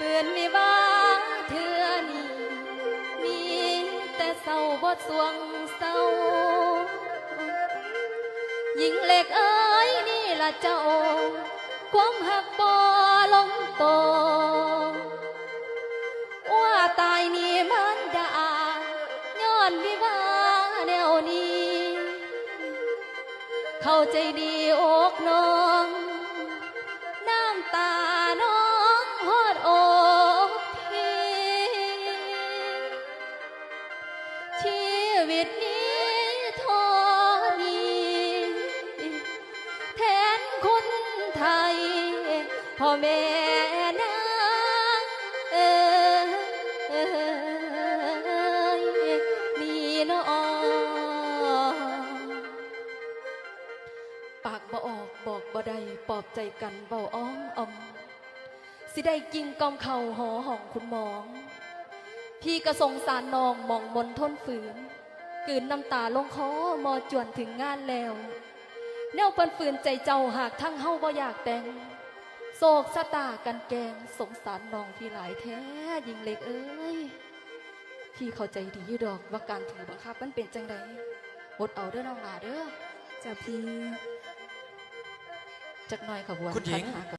เปือนวิวาเธอนีมีแต่เศร้าบทสวงเศร้าหญิงเล็กเอ้ยนี่ละเจ้า ความหักบ่ลงตัว่าตายนี่มันดาย้อนวิวาแนวนี้ เข้าใจดีอกน้อง วิตนี้ทอนีแทนคนไทยพ่อแม่นางเออเอยนี่น้องปากบ่ออกบอกบ่ได้ปอบใจกันเบาอ้อมอมสิได้กิงกอมเข่าหอห้องคุณหมอง พี่ก็สงสารน้องมองมนทนฝืน กลืนน้ำตาลงคอมอจวนถึงงานแล้วแนวปันฝืนใจเจ้าหากทั้งเฮาบ่อยากแต่งโศกสะตากันแกงสงสารน้องพี่หลายแท้ยิงเล็กเอ้ยพี่เข้าใจดีอยู่ดอกว่าการถือบังคับมันเป็นจังใดอดเอาเด้อน้องหลาเด้อจ้ะพี่จักหน่อยขบวนคุณหญิงขันหา